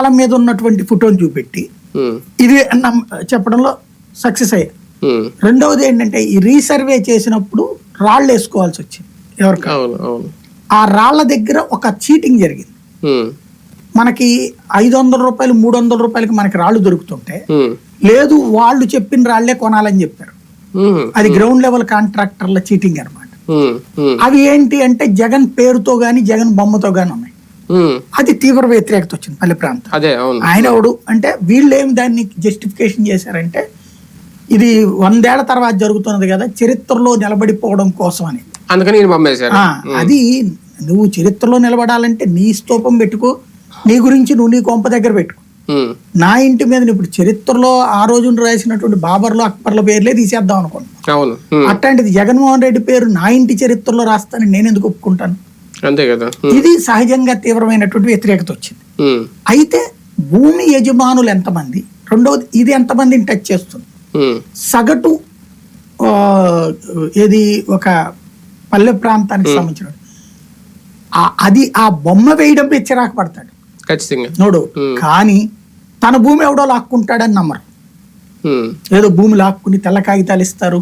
వాళ్ళ మీద ఉన్నటువంటి ఫోటోని చూపెట్టి ఇది చెప్పడంలో సక్సెస్ అయ్యారు ఉమ్, రెండవది ఏంటంటే ఈ రీసర్వే చేసినప్పుడు రాళ్ళు వేసుకోవాల్సి వచ్చింది ఎవరికి? ఆ రాళ్ళ దగ్గర ఒక చీటింగ్ జరిగింది. మనకి ఐదు వందల రూపాయలు మూడు వందల రూపాయలకి మనకి రాళ్ళు దొరుకుతుంటే లేదు వాళ్ళు చెప్పిన రాళ్ళే కొనాలని చెప్పారు. అది గ్రౌండ్ లెవెల్ కాంట్రాక్టర్ల చీటింగ్ ఉమ్, అవి ఏంటి అంటే జగన్ పేరుతో గాని జగన్ బొమ్మతో గాని ఉన్నాయి. అది తీవ్ర వ్యతిరేకత వచ్చింది పల్లె ప్రాంతం అదే ఆయన ఎవడు అంటే వీళ్ళు ఏం దాన్ని జస్టిఫికేషన్ చేశారంటే ఇది వందేళ్ళ తర్వాత జరుగుతున్నది కదా చరిత్రలో నిలబడిపోవడం కోసం అని. అందుకని అది నువ్వు చరిత్రలో నిలబడాలంటే నీ స్తూపం పెట్టుకో నీ గురించి నువ్వు నీ కొంప దగ్గర పెట్టుకో. నా ఇంటి మీద ఇప్పుడు చరిత్రలో ఆ రోజున రాసినటువంటి బాబర్లు అక్బర్ల పేర్లే తీసేద్దాం ఉమ్, అట్లాంటిది జగన్మోహన్ రెడ్డి పేరు నా ఇంటి చరిత్రలో రాస్తానని నేను ఎందుకు ఒప్పుకుంటాను? అంతే కదా. ఇది సహజంగా తీవ్రమైనటువంటి వ్యతిరేకత వచ్చింది. అయితే భూమి యజమానులు ఎంతమంది? రెండవది ఇది ఎంతమందిని టచ్ చేస్తుంది? సగటు ఏది ఒక పల్లె ప్రాంతానికి సంబంధించిన అది ఆ బొమ్మ వేయడం చిరాకు పడతాడు. ఖచ్చితంగా. నోడు. కానీ తన భూమి ఎవడో లాక్కుంటాడని నమ్మరు. ఏదో భూమి లాక్కుని తెల్ల కాగితాలు ఇస్తారు.